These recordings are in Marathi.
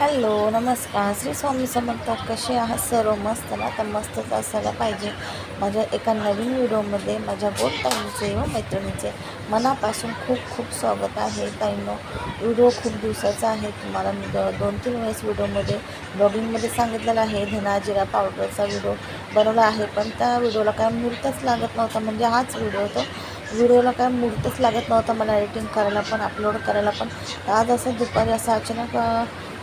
हॅलो नमस्कार. श्री स्वामी समर्थ कसे आहात? सर्व मस्त ना? तर मस्तच असायला पाहिजे. माझ्या एका नवीन व्हिडिओमध्ये माझ्या गोड ताईंचे व मैत्रिणीचे मनापासून खूप खूप स्वागत आहे. ताईंनो व्हिडिओ खूप दिवसाचा आहे. तुम्हाला मी दोन तीन वेळेस व्हिडिओमध्ये ब्लॉगिंगमध्ये सांगितलेलं आहे. धना जिरा पावडरचा व्हिडिओ बनवला आहे. पण त्या व्हिडिओला काय मुहूर्तच लागत नव्हता. म्हणजे हाच व्हिडिओ होतो. व्हिडिओला काय मुहूर्तच लागत नव्हता मला एडिटिंग करायला पण अपलोड करायला पण. आज असं दुपारी असं अचानक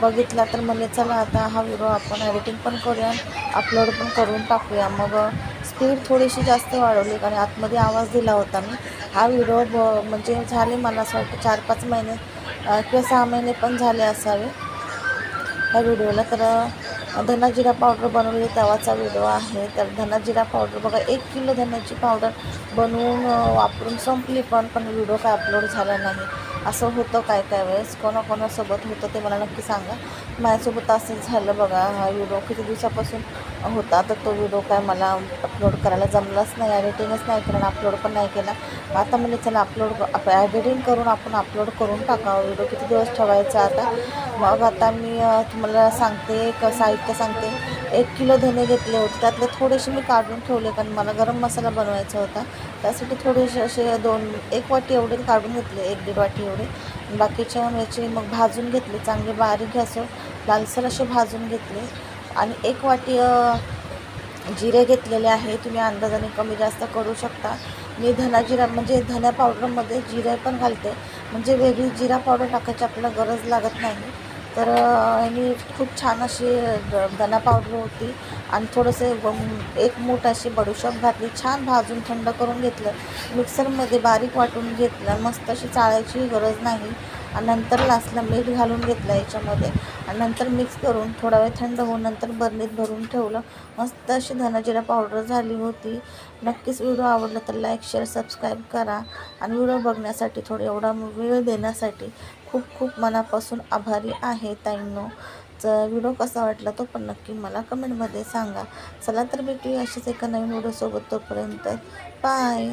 बघितला तर म्हणजे चला आता हा व्हिडिओ आपण एडिटिंग पण करूया अपलोड पण करून टाकूया. मग स्पीड थोडीशी जास्त वाढवली कारण आतमध्ये आवाज दिला होता मी. हा व्हिडिओ ब म्हणजे झाले मला असं वाटतं चार पाच महिने किंवा सहा महिने पण झाले असावे. ह्या व्हिडिओला तर धनाजिरा पावडर बनवली तेव्हाचा व्हिडिओ आहे. तर धनाजिरा पावडर बघा एक किलो धन्याची पावडर बनवून वापरून संपली पण पण व्हिडिओ काय अपलोड झाला नाही. असं होतं काय काय वेळेस? कोणाकोणासोबत होतं ते मला नक्की सांगा. माझ्यासोबत असं झालं बघा हा व्हिडिओ किती दिवसापासून होता तर तो व्हिडिओ काय मला अपलोड करायला जमलाच नाही एडिटिंगच नाही केलं अपलोड पण नाही केला. आता म्हणजे चला अपलोड एडिटिंग करून आपण अपलोड करून टाकावं व्हिडिओ किती दिवस ठेवायचा आता? मग आता मी तुम्हाला सांगते एक साहित्य सांगते. एक किलो धने घेतले होते त्यातले थोडेसे मी काढून ठेवले कारण मला गरम मसाला बनवायचा होता. त्यासाठी थोडेसे असे दोन एक वाटी एवढे काढून घेतले एक दीड वाटी एवढे. बाकीच्या मिरची मग भाजून घेतले चांगले बारीक गॅसवर लालसर असे भाजून घेतले. आणि एक वाटी जिरे घेतलेले आहे. तुम्ही अंदाजाने कमी जास्त करू शकता. मी धना जिरा म्हणजे धन्या पावडरमध्ये जिरे पण घालते. म्हणजे वेगळी जिरा पावडर टाकायची आपल्याला गरज लागत नाही. तर मी यांनी खूप छान अशी द- धना पावडर होती. आणि थोडंसे एक मूठ अशी बडूशॉप घातली. छान भाजून थंड करून घेतलं. मिक्सरमध्ये बारीक वाटून घेतलं. मस्त अशी चाळायची गरज नाही. आणि नंतर लास्टला मीठ घालून घेतलं याच्यामध्ये. आणि नंतर मिक्स करून थोडा वेळ थंड होऊन नंतर बरणीत भरून ठेवलं. मस्त अशी धनाजिरा पावडर झाली होती. नक्कीच व्हिडिओ आवडला तर लाईक शेअर सबस्क्राईब करा. आणि व्हिडिओ बघण्यासाठी थोडं एवढा वेळ देण्यासाठी खूप खूप मनापासून आभारी आहे ताईंनो. तर व्हिडिओ कसा वाटला तो पण नक्की मला कमेंटमध्ये सांगा. चला तर भेटूया अशीच एका नवीन व्हिडिओसोबत तोपर्यंत. बाय